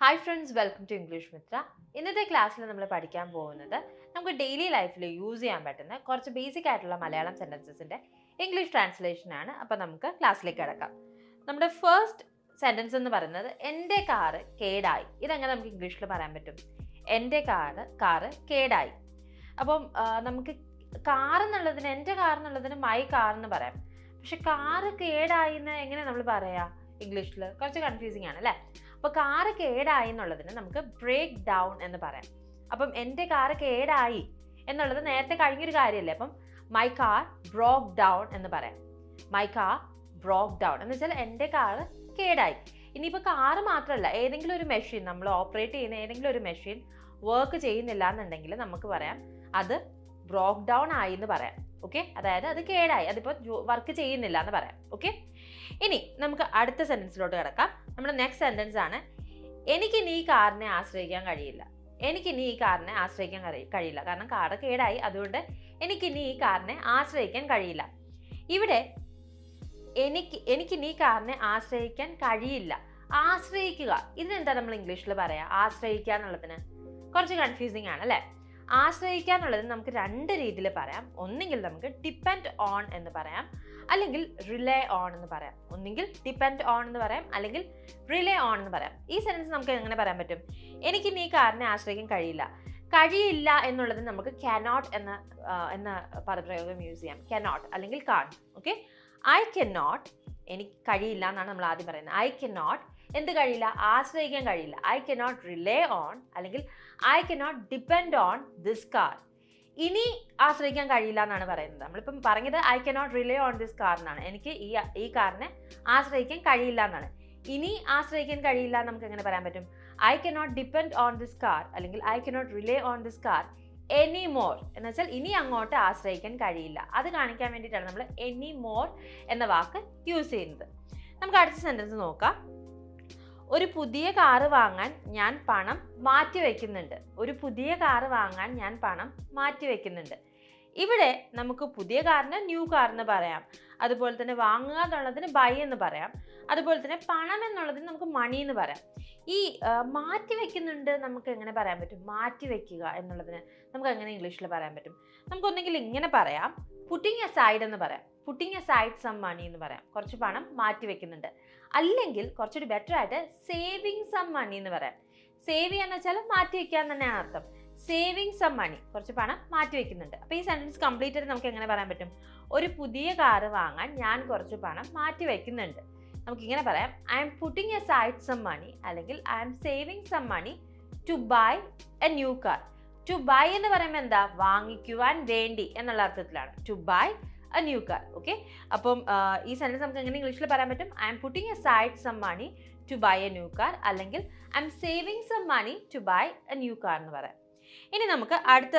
Hi friends welcome to English Mitra ഇന്നത്തെ ക്ലാസ്സിൽ നമ്മൾ പഠിക്കാൻ പോകുന്നത് നമുക്ക് ഡെയിലി ലൈഫിൽ യൂസ് ചെയ്യാൻ പറ്റുന്ന കുറച്ച് ബേസിക് ആയിട്ടുള്ള മലയാളം സെന്റൻസസിന്റെ ഇംഗ്ലീഷ് ട്രാൻസ്ലേഷൻ ആണ്. അപ്പോൾ നമുക്ക് ക്ലാസ്സിലേക്ക് കിടക്കാം. നമ്മുടെ ഫസ്റ്റ് സെന്റൻസ് എന്ന് പറയുന്നത് എന്റെ കാറ് കേടായി. ഇതെങ്ങനെ നമുക്ക് ഇംഗ്ലീഷിൽ പറയാൻ പറ്റും? എന്റെ കാറ് കാറ് കേടായി. അപ്പം നമുക്ക് കാർ എന്നുള്ളതിന് എന്റെ കാർ എന്നുള്ളതിന് മൈ കാർ എന്ന് പറയാം. പക്ഷെ കാറ് കേടായി എന്ന് എങ്ങനെ നമ്മൾ പറയാ? ഇംഗ്ലീഷിൽ കുറച്ച് കൺഫ്യൂസിങ് ആണ് അല്ലേ? അപ്പോൾ കാറ് കേടായി എന്നുള്ളതിന് നമുക്ക് ബ്രേക്ക് ഡൗൺ എന്ന് പറയാം. അപ്പം എന്റെ കാറ് കേടായി എന്നുള്ളത് നേരത്തെ കഴിഞ്ഞൊരു കാര്യമല്ലേ അപ്പം മൈ കാർ ബ്രോക്ക് ഡൗൺ എന്ന് പറയാം. മൈ കാർ ബ്രോക്ക് ഡൗൺ എന്ന് വെച്ചാൽ എന്റെ കാറ് കേടായി. ഇനിയിപ്പോൾ കാറ് മാത്രമല്ല ഏതെങ്കിലും ഒരു മെഷീൻ നമ്മൾ ഓപ്പറേറ്റ് ചെയ്യുന്ന ഏതെങ്കിലും ഒരു മെഷീൻ വർക്ക് ചെയ്യുന്നില്ല എന്നുണ്ടെങ്കിൽ നമുക്ക് പറയാം അത് ബ്രോക്ക് ഡൗൺ ആയി എന്ന് പറയാം. ഓക്കെ അതായത് അത് കേടായി അതിപ്പോൾ വർക്ക് ചെയ്യുന്നില്ല എന്ന് പറയാം. ഓക്കെ ഇനി നമുക്ക് അടുത്ത സെന്റൻസിലോട്ട് കിടക്കാം. നമ്മുടെ നെക്സ്റ്റ് സെന്റൻസ് ആണ് എനിക്ക് ഈ കാറിനെ ആശ്രയിക്കാൻ കഴിയില്ല. എനിക്ക് ഇനി ഈ കാറിനെ ആശ്രയിക്കാൻ കഴി- കഴിയില്ല. കാരണം കാറ് കേടായി. അതുകൊണ്ട് എനിക്ക് ഇനി ഈ കാറിനെ ആശ്രയിക്കാൻ കഴിയില്ല. ഇവിടെ എനിക്ക് എനിക്ക് ഈ കാറിനെ ആശ്രയിക്കാൻ കഴിയില്ല. ആശ്രയിക്കുക. ഇതിനെന്താ നമ്മൾ ഇംഗ്ലീഷിൽ പറയാ? ആശ്രയിക്കുക എന്നുള്ളതിന്. കുറച്ച് കൺഫ്യൂസിങ് ആണ് അല്ലേ? ആശ്രയിക്കുക എന്നുള്ളത് നമുക്ക് രണ്ട് രീതിയിൽ പറയാം. ഒന്നെങ്കിൽ നമുക്ക് ഡിപ്പെൻഡ് ഓൺ എന്ന് പറയാം. അല്ലെങ്കിൽ റിലേ ഓൺ എന്ന് പറയാം. ഒന്നെങ്കിൽ ഡിപ്പെൻഡ് ഓൺ എന്ന് പറയാം അല്ലെങ്കിൽ റിലേ ഓൺ എന്ന് പറയാം. ഈ സെന്റൻസ് നമുക്ക് എങ്ങനെ പറയാൻ പറ്റും? എനിക്ക് ഈ കാറിനെ ആശ്രയിക്കാൻ കഴിയില്ല. കഴിയില്ല എന്നുള്ളത് നമുക്ക് കനോട്ട് എന്ന എന്ന പദപ്രയോഗം യൂസ് ചെയ്യാം. കനോട്ട് അല്ലെങ്കിൽ can't okay I K not എനിക്ക് കഴിയില്ല എന്നാണ് നമ്മൾ ആദ്യം പറയുന്നത്. ഐ കെ നോട്ട് എന്ത് കഴിയില്ല? ആശ്രയിക്കാൻ കഴിയില്ല. I K not rely on അല്ലെങ്കിൽ I cannot depend on this car ഇനി ആശ്രയിക്കാൻ കഴിയില്ല എന്നാണ് പറയുന്നത്. നമ്മളിപ്പം പറഞ്ഞത് I cannot not rely on this car എന്നാണ് എനിക്ക് ഈ ഈ കാറിനെ ആശ്രയിക്കാൻ കഴിയില്ല എന്നാണ് ഇനി ആശ്രയിക്കാൻ കഴിയില്ല നമുക്ക് എങ്ങനെ പറയാൻ പറ്റും? I cannot not depend on this car അല്ലെങ്കിൽ I cannot not rely on this car any more എന്ന് വെച്ചാൽ ഇനി അങ്ങോട്ട് ആശ്രയിക്കാൻ കഴിയില്ല. അത് കാണിക്കാൻ വേണ്ടിയിട്ടാണ് നമ്മൾ എനി മോർ എന്ന വാക്ക് യൂസ് ചെയ്യുന്നത്. നമുക്ക് അടുത്ത സെന്റൻസ് നോക്കാം. ഒരു പുതിയ കാറ് വാങ്ങാൻ ഞാൻ പണം മാറ്റി വയ്ക്കുന്നുണ്ട് ഒരു പുതിയ കാറ് വാങ്ങാൻ ഞാൻ പണം മാറ്റി വയ്ക്കുന്നുണ്ട് ഇവിടെ നമുക്ക് പുതിയ കാറിന് ന്യൂ കാർ എന്ന് പറയാം. അതുപോലെ തന്നെ വാങ്ങുക എന്നുള്ളതിന് ബൈ എന്ന് പറയാം. അതുപോലെ തന്നെ പണം എന്നുള്ളതിന് നമുക്ക് മണി എന്ന് പറയാം. ഈ മാറ്റി വെക്കുന്നുണ്ട് നമുക്ക് എങ്ങനെ പറയാൻ പറ്റും? മാറ്റി വെക്കുക എന്നുള്ളതിന് നമുക്ക് എങ്ങനെ ഇംഗ്ലീഷിൽ പറയാൻ പറ്റും? നമുക്കൊന്നെങ്കിൽ ഇങ്ങനെ പറയാം. പുട്ടിങ് എ സൈഡ് എന്ന് പറയാം. Putting aside some money എന്ന് പറയാം. കുറച്ച് പണം മാറ്റി വെക്കുന്നുണ്ട്. അല്ലെങ്കിൽ കുറച്ചുകൂടി ബെറ്റർ ആയിട്ട് സേവിങ് സം മണി എന്ന് പറയാം. സേവ് ചെയ്യാന്ന് വെച്ചാൽ മാറ്റി വെക്കുക തന്നെയാണ് അർത്ഥം. സേവിങ് സം മണി കുറച്ച് പണം മാറ്റി വെക്കുന്നുണ്ട്. അപ്പോൾ ഈ സെന്റൻസ് കംപ്ലീറ്റ് ആയിട്ട് നമുക്ക് എങ്ങനെ പറയാൻ പറ്റും? ഒരു പുതിയ കാറ് വാങ്ങാൻ ഞാൻ കുറച്ച് പണം മാറ്റി വെക്കുന്നുണ്ട്. നമുക്ക് ഇങ്ങനെ പറയാം. I'm putting aside some money അല്ലെങ്കിൽ I'm saving some money to buy a new car to buy എന്ന് പറയുമ്പോൾ എന്താ? വാങ്ങിക്കുവാൻ വേണ്ടി എന്നുള്ള അർത്ഥത്തിലാണ്. To buy a new car okay അപ്പം ഈ സെന്റൻസ് നമുക്ക് എങ്ങനെ ഇംഗ്ലീഷിൽ പറയാൻ പറ്റും? I'm putting aside some money to buy a new car അല്ലെങ്കിൽ I'm saving some money to buy a new car എന്ന് പറയാം. ഇനി നമുക്ക് അടുത്ത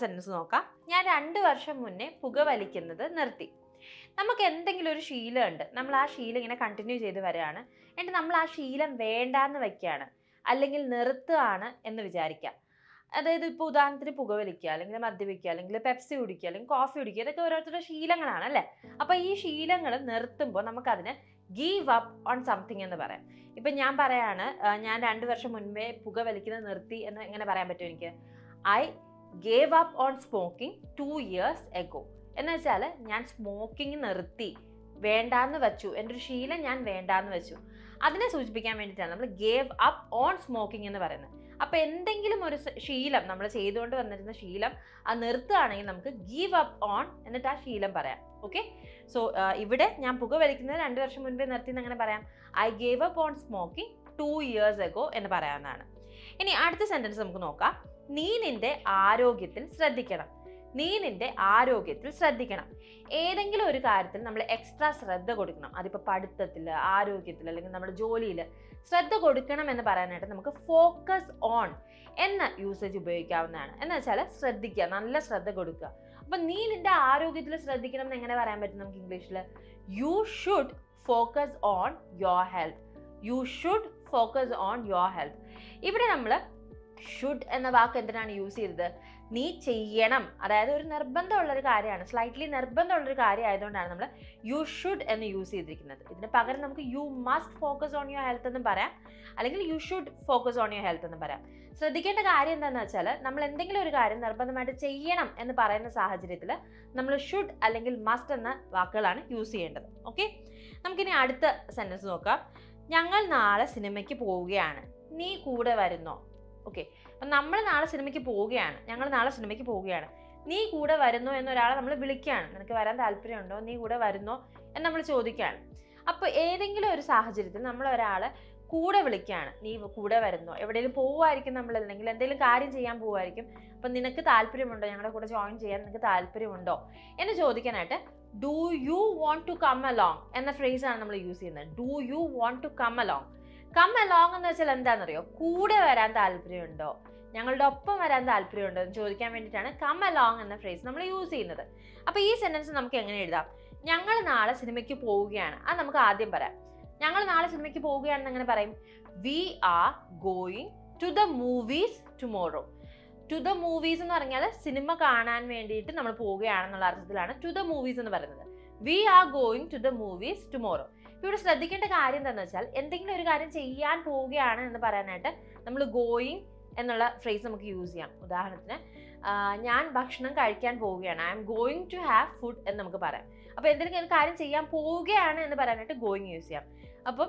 സെന്റൻസ് നോക്കാം. ഞാൻ രണ്ട് വർഷം മുന്നേ പുകവലിക്കുന്നത് നിർത്തി. നമുക്ക് എന്തെങ്കിലും ഒരു ശീലമുണ്ട് നമ്മൾ ആ ശീലം ഇങ്ങനെ കണ്ടിന്യൂ ചെയ്ത് വരികയാണ്. എന്നിട്ട് നമ്മൾ ആ ശീലം വേണ്ടാന്ന് വയ്ക്കുകയാണ് അല്ലെങ്കിൽ നിർത്തുകയാണ് എന്ന് വിചാരിക്കുക. അതായത് ഇപ്പോൾ ഉദാഹരണത്തിന് പുകവലിക്കുക അല്ലെങ്കിൽ മദ്യപിക്കുക അല്ലെങ്കിൽ പെപ്സി കുടിക്കുക അല്ലെങ്കിൽ കോഫി കുടിക്കുക ഇതൊക്കെ ഓരോരുത്തരുടെ ശീലങ്ങളാണ് അല്ലേ? അപ്പോൾ ഈ ശീലങ്ങൾ നിർത്തുമ്പോൾ നമുക്കതിന് ഗീവ് അപ്പ് ഓൺ സംതിങ് എന്ന് പറയാം. ഇപ്പം ഞാൻ പറയാണ് ഞാൻ രണ്ട് വർഷം മുൻപേ പുകവലിക്കുന്നത് നിർത്തി എന്ന് എങ്ങനെ പറയാൻ പറ്റും എനിക്ക്? I gave up on smoking two years ago എന്ന് വെച്ചാൽ ഞാൻ സ്മോക്കിംഗ് നിർത്തി. വേണ്ടാന്ന് വെച്ചു. എന്റെ ഒരു ശീലം ഞാൻ വേണ്ടാന്ന് വെച്ചു. അതിനെ സൂചിപ്പിക്കാൻ വേണ്ടിയിട്ടാണ് നമ്മൾ ഗേവ് അപ്പ് ഓൺ സ്മോക്കിംഗ് എന്ന് പറയുന്നത്. അപ്പോൾ എന്തെങ്കിലും ഒരു ശീലം നമ്മൾ ചെയ്തുകൊണ്ട് വന്നിരുന്ന ശീലം അത് നിർത്തുകയാണെങ്കിൽ നമുക്ക് ഗീവ് അപ്പ് ഓൺ എന്നിട്ട് ആ ശീലം പറയാം. ഓക്കെ സോ ഇവിടെ ഞാൻ പുക വലിക്കുന്നത് രണ്ട് വർഷം മുൻപേ നിർത്തി എന്ന് അങ്ങനെ പറയാം? I gave up on smoking two years ago എന്ന് പറയാവുന്നതാണ്. ഇനി അടുത്ത സെന്റൻസ് നമുക്ക് നോക്കാം. നീ നിന്റെ ആരോഗ്യത്തിൽ ശ്രദ്ധിക്കണം. നീ നിന്റെ ആരോഗ്യത്തിൽ ശ്രദ്ധിക്കണം. ഏതെങ്കിലും ഒരു കാര്യത്തിൽ നമ്മൾ എക്സ്ട്രാ ശ്രദ്ധ കൊടുക്കണം. അതിപ്പോൾ പഠിത്തത്തിൽ ആരോഗ്യത്തിൽ അല്ലെങ്കിൽ നമ്മുടെ ജോലിയിൽ ശ്രദ്ധ കൊടുക്കണം എന്ന് പറയാനായിട്ട് നമുക്ക് ഫോക്കസ് ഓൺ എന്ന യൂസേജ് ഉപയോഗിക്കാവുന്നതാണ്. എന്ന് വെച്ചാൽ ശ്രദ്ധിക്കുക നല്ല ശ്രദ്ധ കൊടുക്കുക. അപ്പം നീ നിന്റെ ആരോഗ്യത്തിൽ ശ്രദ്ധിക്കണം എന്ന് എങ്ങനെ പറയാൻ പറ്റും നമുക്ക് ഇംഗ്ലീഷിൽ you should focus on your health you should focus on your health ഇവിടെ നമ്മൾ ഷുഡ് എന്ന വാക്ക് എന്തിനാണ് യൂസ് ചെയ്തത്? നീ ചെയ്യണം. അതായത് ഒരു നിർബന്ധമുള്ള ഒരു കാര്യമാണ്. സ്ലൈറ്റ്ലി നിർബന്ധമുള്ള ഒരു കാര്യം ആയതുകൊണ്ടാണ് നമ്മൾ യു ഷുഡ് എന്ന് യൂസ് ചെയ്തിരിക്കുന്നത്. ഇതിന് പകരം നമുക്ക് you must focus on your health എന്നും പറയാം. അല്ലെങ്കിൽ you should focus on your health എന്നും പറയാം. ശ്രദ്ധിക്കേണ്ട കാര്യം എന്താണെന്ന് വെച്ചാൽ നമ്മൾ എന്തെങ്കിലും ഒരു കാര്യം നിർബന്ധമായിട്ട് ചെയ്യണം എന്ന് പറയുന്ന സാഹചര്യത്തിൽ നമ്മൾ ഷുഡ് അല്ലെങ്കിൽ മസ്റ്റ് എന്ന വാക്കുകളാണ് യൂസ് ചെയ്യേണ്ടത്. ഓക്കെ നമുക്കിനി അടുത്ത സെന്റൻസ് നോക്കാം. ഞങ്ങൾ നാളെ സിനിമയ്ക്ക് പോവുകയാണ്. നീ കൂടെ വരുന്നോ? ഓക്കെ അപ്പം നമ്മൾ നാളെ സിനിമയ്ക്ക് പോവുകയാണ്. ഞങ്ങൾ നാളെ സിനിമയ്ക്ക് പോവുകയാണ്. നീ കൂടെ വരുന്നോ എന്നൊരാളെ നമ്മൾ വിളിക്കുകയാണ്. നിനക്ക് വരാൻ താല്പര്യമുണ്ടോ? നീ കൂടെ വരുന്നോ എന്ന് നമ്മൾ ചോദിക്കുകയാണ്. അപ്പോൾ ഏതെങ്കിലും ഒരു സാഹചര്യത്തിൽ നമ്മൾ ഒരാളെ കൂടെ വിളിക്കുകയാണ്. നീ കൂടെ വരുന്നോ? എവിടെയെങ്കിലും പോവുമായിരിക്കും നമ്മൾ അല്ലെങ്കിൽ എന്തെങ്കിലും കാര്യം ചെയ്യാൻ പോവുമായിരിക്കും അപ്പം നിനക്ക് താല്പര്യമുണ്ടോ? ഞങ്ങളുടെ കൂടെ ജോയിൻ ചെയ്യാൻ നിനക്ക് താല്പര്യമുണ്ടോ? എന്ന് ചോദിക്കാനായിട്ട് do you want to come along എന്ന ഫ്രേസ് ആണ് നമ്മൾ യൂസ് ചെയ്യുന്നത്. Do you want to come along come along എന്ന് വെച്ചാൽ എന്താണെന്നറിയോ? കൂടെ വരാൻ താല്പര്യമുണ്ടോ? ഞങ്ങളുടെ ഒപ്പം വരാൻ താല്പര്യമുണ്ടോ എന്ന് ചോദിക്കാൻ വേണ്ടിയിട്ടാണ് കം അലോങ് എന്ന ഫ്രേസ് നമ്മൾ യൂസ് ചെയ്യുന്നത്. അപ്പോൾ ഈ സെന്റൻസ് നമുക്ക് എങ്ങനെ എഴുതാം? ഞങ്ങൾ നാളെ സിനിമയ്ക്ക് പോവുകയാണ്. അത് നമുക്ക് ആദ്യം പറയാം. ഞങ്ങൾ നാളെ സിനിമയ്ക്ക് പോവുകയാണെന്ന് എങ്ങനെ പറയും? We are going to the movies tomorrow to the movies എന്ന് പറഞ്ഞാൽ സിനിമ കാണാൻ വേണ്ടിയിട്ട് നമ്മൾ പോവുകയാണെന്നുള്ള അർത്ഥത്തിലാണ് ടു ദ മൂവീസ് എന്ന് പറയുന്നത്. We are going to the movies tomorrow ഇവിടെ ശ്രദ്ധിക്കേണ്ട കാര്യം എന്താണെന്ന് വെച്ചാൽ എന്തെങ്കിലും ഒരു കാര്യം ചെയ്യാൻ പോവുകയാണ് എന്ന് പറയാനായിട്ട് നമ്മൾ ഗോയിങ് എന്നുള്ള ഫ്രേസ് നമുക്ക് യൂസ് ചെയ്യാം. ഉദാഹരണത്തിന് ഞാൻ ഭക്ഷണം കഴിക്കാൻ പോവുകയാണ്. I'm going to have food എന്ന് നമുക്ക് പറയാം. അപ്പോൾ എന്തെങ്കിലും ഒരു കാര്യം ചെയ്യാൻ പോവുകയാണ് എന്ന് പറയാനായിട്ട് ഗോയിങ് യൂസ് ചെയ്യാം. അപ്പം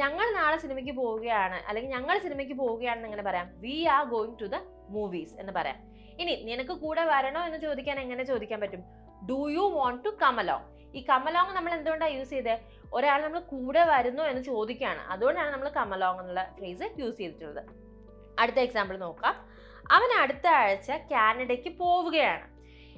ഞങ്ങൾ നാളെ സിനിമയ്ക്ക് പോവുകയാണ് അല്ലെങ്കിൽ ഞങ്ങൾ സിനിമയ്ക്ക് പോവുകയാണെന്ന് എങ്ങനെ പറയാം? We are going to the movies എന്ന് പറയാം. ഇനി നിനക്ക് കൂടെ വരണോ എന്ന് ചോദിക്കാൻ എങ്ങനെ ചോദിക്കാൻ പറ്റും? Do you want to come along ഈ കമലോങ് നമ്മൾ എന്തുകൊണ്ടാണ് യൂസ് ചെയ്തത് ഒരാൾ നമ്മൾ കൂടെ വരുന്നു എന്ന് ചോദിക്കുകയാണ്. അതുകൊണ്ടാണ് നമ്മൾ കമലോങ് എന്നുള്ള ഫ്രേസ് യൂസ് ചെയ്തിട്ടുള്ളത്. അടുത്ത എക്സാമ്പിൾ നോക്കാം. അവൻ അടുത്ത ആഴ്ച കാനഡയ്ക്ക് പോവുകയാണ്.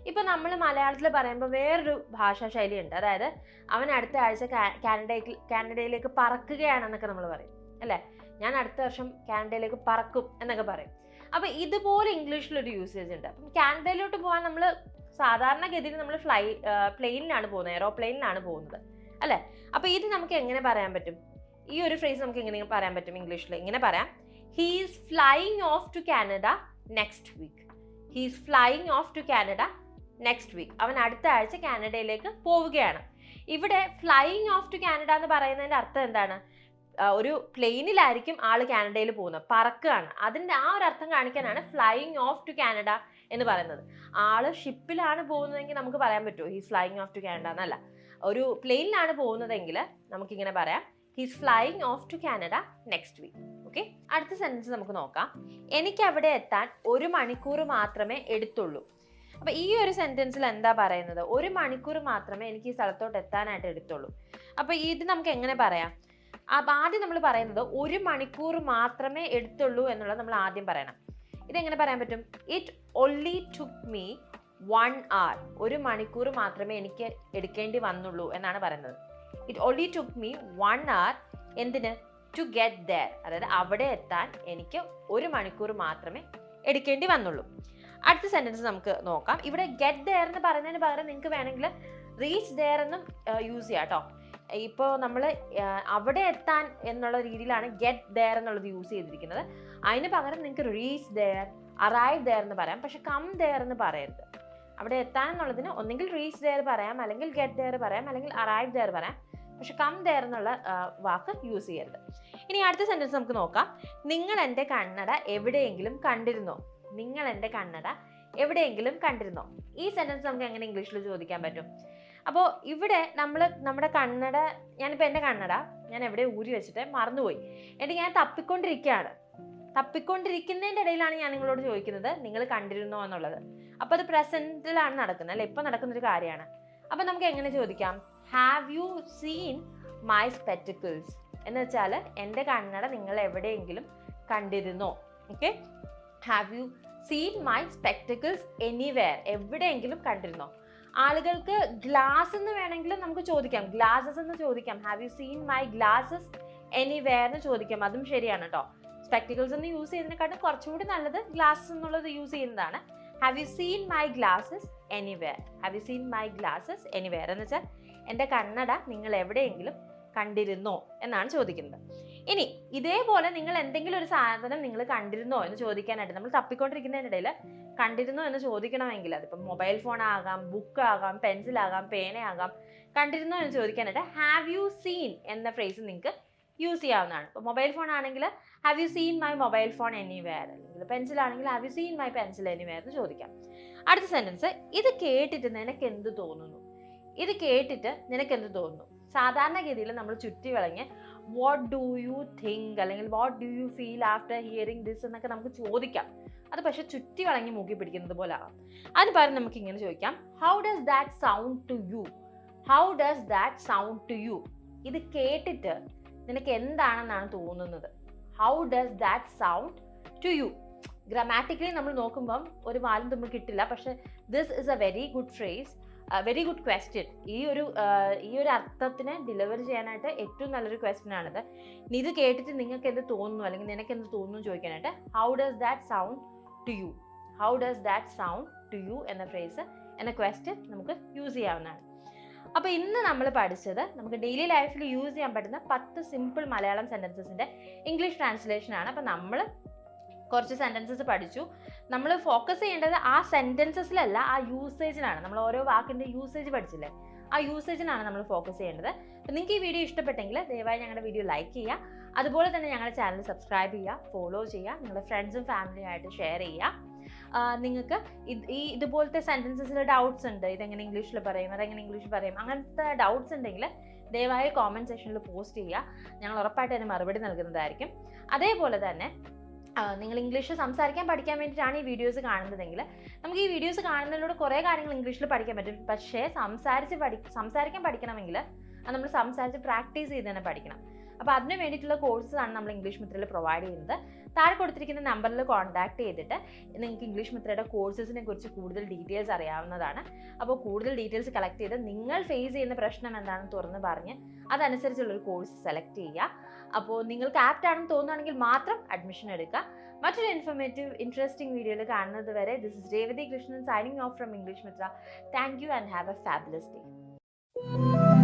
ഇപ്പൊ നമ്മൾ മലയാളത്തിൽ പറയുമ്പോൾ വേറൊരു ഭാഷാ ശൈലിയുണ്ട്. അതായത് അവൻ അടുത്ത ആഴ്ച കാനഡയ്ക്ക് കാനഡയിലേക്ക് പറക്കുകയാണെന്നൊക്കെ നമ്മൾ പറയും. അല്ലേ? ഞാൻ അടുത്ത വർഷം കാനഡയിലേക്ക് പറക്കും എന്നൊക്കെ പറയും. അപ്പൊ ഇതുപോലെ ഇംഗ്ലീഷിൽ ഒരു യൂസേജ് ഉണ്ട്. അപ്പം കാനഡയിലോട്ട് പോകാൻ നമ്മൾ സാധാരണഗതിയിൽ നമ്മൾ ഫ്ലൈ പ്ലെയിനിലാണ് പോകുന്നത് എയറോപ്ലെയിനിലാണ് പോകുന്നത്. അല്ലേ? അപ്പൊ ഇത് നമുക്ക് എങ്ങനെ പറയാൻ പറ്റും? ഈ ഒരു ഫ്രേസ് നമുക്ക് എങ്ങനെ പറയാൻ പറ്റും ഇംഗ്ലീഷിൽ ഇങ്ങനെ പറയാം. He's flying off to Canada next week he's flying off to Canada next week അവൻ അടുത്ത ആഴ്ച കാനഡയിലേക്ക് പോവുകയാണ്. ഇവിടെ ഫ്ലൈയിങ് ഓഫ് ടു കാനഡ എന്ന് പറയുന്നതിന്റെ അർത്ഥം എന്താണ്? ഒരു പ്ലെയിനിലായിരിക്കും ആൾ കാനഡയിൽ പോകുന്നത്. പറക്കുകയാണ്. അതിന്റെ ആ ഒരു അർത്ഥം കാണിക്കാനാണ് ഫ്ലൈയിങ് ഓഫ് ടു കാനഡ എന്ന് പറയുന്നത്. ആൾ ഷിപ്പിലാണ് പോകുന്നതെങ്കിൽ നമുക്ക് പറയാൻ പറ്റുമോ? He's flying off to Canada എന്നല്ല. ഒരു പ്ലെയിനിലാണ് പോകുന്നതെങ്കിൽ നമുക്കിങ്ങനെ പറയാം. He's flying off to Canada next week okay അടുത്ത സെന്റൻസ് നമുക്ക് നോക്കാം. എനിക്ക് അവിടെ എത്താൻ ഒരു മണിക്കൂർ മാത്രമേ എടുത്തുള്ളൂ. അപ്പോൾ ഈ ഒരു സെന്റൻസിൽ എന്താ പറയുന്നത്? ഒരു മണിക്കൂർ മാത്രമേ എനിക്ക് ഈ സ്ഥലത്തോട്ട് എത്താനായിട്ട് എടുത്തുള്ളൂ. അപ്പോൾ ഇത് നമുക്ക് എങ്ങനെ പറയാം? അപ്പൊ ആദ്യം നമ്മൾ പറയുന്നത് ഒരു മണിക്കൂർ മാത്രമേ എടുത്തുള്ളൂ എന്നുള്ളത് നമ്മൾ ആദ്യം പറയണം. ഇതെങ്ങനെ പറയാൻ പറ്റും? It only took me one hour ഒരു മണിക്കൂർ മാത്രമേ എനിക്ക് എടുക്കേണ്ടി വന്നുള്ളൂ എന്നാണ് പറയുന്നത്. It only took me one hour എന്തിന്? ടു ഗെറ്റ് ദർ അതായത് അവിടെ എത്താൻ എനിക്ക് ഒരു മണിക്കൂർ മാത്രമേ എടുക്കേണ്ടി വന്നുള്ളൂ. അടുത്ത സെന്റൻസ് നമുക്ക് നോക്കാം. ഇവിടെ ഗെറ്റ് ദയർ എന്ന് പറയുന്നതിന് പകരം നിങ്ങൾക്ക് വേണമെങ്കിൽ റീച്ച് ദയർ എന്നും യൂസ് ചെയ്യാം കേട്ടോ ഇപ്പോൾ നമ്മൾ അവിടെ എത്താൻ എന്നുള്ള രീതിയിലാണ് ഗെറ്റ് ദയർ എന്നുള്ളത് യൂസ് ചെയ്തിരിക്കുന്നത്. അതിന് പകരം നിങ്ങൾക്ക് റീച്ച് ദയർ അറൈവ് ദയർ എന്ന് പറയാം. പക്ഷെ കം ദയർ എന്ന് പറയരുത്. അവിടെ എത്താൻ എന്നുള്ളതിന് ഒന്നെങ്കിൽ റീച്ച് ദയർ പറയാം അല്ലെങ്കിൽ ഗെറ്റ് ദയർ പറയാം അല്ലെങ്കിൽ അറൈവ് ദയർ പറയാം. പക്ഷെ കം ദയർ എന്നുള്ള വാക്ക് യൂസ് ചെയ്യരുത്. ഇനി അടുത്ത സെന്റൻസ് നമുക്ക് നോക്കാം. നിങ്ങൾ എന്റെ കണ്ണട എവിടെയെങ്കിലും കണ്ടിരുന്നോ? നിങ്ങൾ എന്റെ കണ്ണട എവിടെയെങ്കിലും കണ്ടിരുന്നോ? ഈ സെന്റൻസ് നമുക്ക് എങ്ങനെ ഇംഗ്ലീഷിൽ ചോദിക്കാൻ പറ്റും? അപ്പോൾ ഇവിടെ നമ്മൾ നമ്മുടെ കണ്ണട ഞാനിപ്പോൾ എന്റെ കണ്ണട ഞാൻ എവിടെ ഊരി വെച്ചിട്ട് മറന്നുപോയി. എന്നിട്ട് ഞാൻ തപ്പിക്കൊണ്ടിരിക്കുകയാണ്. തപ്പിക്കൊണ്ടിരിക്കുന്നതിന്റെ ഇടയിലാണ് ഞാൻ നിങ്ങളോട് ചോദിക്കുന്നത് നിങ്ങൾ കണ്ടിരുന്നോ എന്നുള്ളത്. അപ്പോൾ അത് പ്രസന്റിലാണ് നടക്കുന്നത് അല്ലെ? ഇപ്പം നടക്കുന്നൊരു കാര്യമാണ്. അപ്പം നമുക്ക് എങ്ങനെ ചോദിക്കാം? Have you seen my spectacles എന്ന് വെച്ചാൽ എന്റെ കണ്ണട നിങ്ങൾ എവിടെയെങ്കിലും കണ്ടിരുന്നോ? Okay have you seen my spectacles anywhere എവിടെയെങ്കിലും കണ്ടിരുന്നോ? ആളുകൾക്ക് ഗ്ലാസ് എന്ന് വേണമെങ്കിലും നമുക്ക് ചോദിക്കാം. ഗ്ലാസസ് എന്ന് ചോദിക്കാം. Have you seen my glasses anywhere എന്ന് ചോദിക്കാം. അതും ശരിയാണ് കേട്ടോ സ്പെക്ടിക്കിൾസ് എന്ന് യൂസ് ചെയ്യുന്നതിനെക്കാട്ടും കുറച്ചുകൂടി നല്ലത് ഗ്ലാസ് എന്നുള്ളത് യൂസ് ചെയ്യുന്നതാണ്. Have you seen my glasses anywhere have you seen my glasses anywhere എന്ന് വെച്ചാൽ എന്റെ കണ്ണട നിങ്ങൾ എവിടെയെങ്കിലും കണ്ടിരുന്നോ എന്നാണ് ചോദിക്കുന്നത്. ഇനി ഇതേപോലെ നിങ്ങൾ എന്തെങ്കിലും ഒരു സാധനം നിങ്ങൾ കണ്ടിരുന്നോ എന്ന് ചോദിക്കാനായിട്ട് നമ്മൾ തപ്പിക്കൊണ്ടിരിക്കുന്നതിനിടയിൽ കണ്ടിരുന്നോ എന്ന് ചോദിക്കണമെങ്കിൽ അതിപ്പം മൊബൈൽ ഫോൺ ആകാം ബുക്ക് ആകാം പെൻസിൽ ആകാം പേനയാകാം കണ്ടിരുന്നോ എന്ന് ചോദിക്കാനായിട്ട് ഹാവ് യു സീൻ എന്ന ഫ്രേസ് നിങ്ങൾക്ക് യൂസ് ചെയ്യാവുന്നതാണ്. ഇപ്പോൾ മൊബൈൽ ഫോൺ ആണെങ്കിൽ have you seen my mobile phone anywhere അല്ലെങ്കിൽ പെൻസിൽ ആണെങ്കിൽ have you seen my pencil anywhere എന്ന് ചോദിക്കാം. അടുത്ത സെന്റൻസ് ഇത് കേട്ടിട്ട് നിനക്ക് എന്ത് തോന്നുന്നു? ഇത് കേട്ടിട്ട് നിനക്ക് എന്ത് തോന്നുന്നു? സാധാരണഗതിയിൽ നമ്മൾ ചുറ്റി വിളഞ്ഞ് വാട്ട് ഡു യു തിങ്ക് അല്ലെങ്കിൽ what do you feel after hearing this എന്നൊക്കെ നമുക്ക് ചോദിക്കാം. അത് പക്ഷെ ചുറ്റി വിളങ്ങി മൂക്കി പിടിക്കുന്നത് പോലെ ആവാം. അതിന് പകരം നമുക്ക് ഇങ്ങനെ ചോദിക്കാം. How does that sound to you how does that sound to you ഇത് കേട്ടിട്ട് നിനക്ക് എന്താണെന്നാണ് തോന്നുന്നത്? How does that sound to you grammatically നമ്മൾ നോക്കുമ്പം ഒരു വാലും തുമ്പ് കിട്ടില്ല. പക്ഷെ this is a very good phrase very good question ഈ ഒരു ഈ ഒരു അർത്ഥത്തിനെ ഡെലിവർ ചെയ്യാനായിട്ട് ഏറ്റവും നല്ലൊരു ക്വസ്റ്റ്യൻ ആണിത്. ഇനി ഇത് കേട്ടിട്ട് നിങ്ങൾക്ക് എന്ത് തോന്നുന്നു? അല്ലെങ്കിൽ നിനക്ക് എന്ത് തോന്നുന്നു ചോദിക്കാനായിട്ട് how does that sound to you how does that sound to you എന്ന ഫ്രേസ് എന്ന ക്വസ്റ്റ്യൻ നമുക്ക് യൂസ് ചെയ്യാവുന്നതാണ്. അപ്പോൾ ഇന്ന് നമ്മൾ പഠിച്ചത് നമുക്ക് ഡെയിലി ലൈഫിൽ യൂസ് ചെയ്യാൻ പറ്റുന്ന പത്ത് സിമ്പിൾ മലയാളം സെന്റൻസസിന്റെ ഇംഗ്ലീഷ് ട്രാൻസ്ലേഷൻ ആണ്. അപ്പോൾ നമ്മൾ കുറച്ച് സെന്റൻസസ് പഠിച്ചു. നമ്മൾ ഫോക്കസ് ചെയ്യേണ്ടത് ആ സെന്റൻസസിലല്ല ആ യൂസേജിനാണ് നമ്മൾ ഓരോ വാക്കിന്റെ യൂസേജ് പഠിച്ചില്ലേ? ആ യൂസേജിനാണ് നമ്മൾ ഫോക്കസ് ചെയ്യേണ്ടത്. അപ്പോൾ നിങ്ങൾക്ക് ഈ വീഡിയോ ഇഷ്ടപ്പെട്ടെങ്കിൽ ദയവായി ഞങ്ങളുടെ വീഡിയോ ലൈക്ക് ചെയ്യുക അതുപോലെ തന്നെ ഞങ്ങളുടെ ചാനൽ സബ്സ്ക്രൈബ് ചെയ്യുക ഫോളോ ചെയ്യുക നിങ്ങളുടെ ഫ്രണ്ട്സും ഫാമിലിയും ആയിട്ട് ഷെയർ ചെയ്യുക നിങ്ങൾക്ക് ഈ ഇതുപോലത്തെ സെന്റൻസസിൽ ഡൗട്ട്സ് ഉണ്ട്. ഇതെങ്ങനെ ഇംഗ്ലീഷിൽ പറയും അതെങ്ങനെ ഇംഗ്ലീഷിൽ പറയും അങ്ങനത്തെ ഡൗട്ട്സ് ഉണ്ടെങ്കിൽ ദയവായി കോമന്റ് സെക്ഷനിൽ പോസ്റ്റ് ചെയ്യുക. ഞങ്ങൾ ഉറപ്പായിട്ട് അതിന് മറുപടി നൽകുന്നതായിരിക്കും. അതേപോലെ തന്നെ നിങ്ങൾ ഇംഗ്ലീഷ് സംസാരിക്കാൻ പഠിക്കാൻ വേണ്ടിയിട്ടാണ് ഈ വീഡിയോസ് കാണുന്നതെങ്കിൽ നമുക്ക് ഈ വീഡിയോസ് കാണുന്നതിലൂടെ കുറേ കാര്യങ്ങൾ ഇംഗ്ലീഷിൽ പഠിക്കാൻ പറ്റും. പക്ഷേ സംസാരിച്ച് പഠി സംസാരിക്കാൻ പഠിക്കണമെങ്കിൽ അത് നമ്മൾ സംസാരിച്ച് പ്രാക്ടീസ് ചെയ്ത് തന്നെ പഠിക്കണം. അപ്പോൾ അതിന് വേണ്ടിയിട്ടുള്ള കോഴ്സാണ് നമ്മൾ ഇംഗ്ലീഷ് മിത്രയിൽ പ്രൊവൈഡ് ചെയ്യുന്നത്. താഴെ കൊടുത്തിരിക്കുന്ന നമ്പറിൽ കോൺടാക്ട് ചെയ്തിട്ട് നിങ്ങൾക്ക് ഇംഗ്ലീഷ് മിത്രയുടെ കോഴ്സസിനെ കുറിച്ച് കൂടുതൽ ഡീറ്റെയിൽസ് അറിയാവുന്നതാണ്. അപ്പോൾ കൂടുതൽ ഡീറ്റെയിൽസ് കളക്ട് ചെയ്ത് നിങ്ങൾ ഫേസ് ചെയ്യുന്ന പ്രശ്നം എന്താണെന്ന് തുറന്ന് പറഞ്ഞ് അതനുസരിച്ചുള്ളൊരു കോഴ്സ് സെലക്ട് ചെയ്യുക. അപ്പോൾ നിങ്ങൾക്ക് ആപ്റ്റ് ആണെന്ന് തോന്നുകയാണെങ്കിൽ മാത്രം അഡ്മിഷൻ എടുക്കുക. മറ്റൊരു ഇൻഫർമേറ്റീവ് ഇൻട്രസ്റ്റിംഗ് വീഡിയോയിൽ കാണുന്നത് വരെ this is Revathi Krishnan signing off from English Mitra thank you and have a fabulous day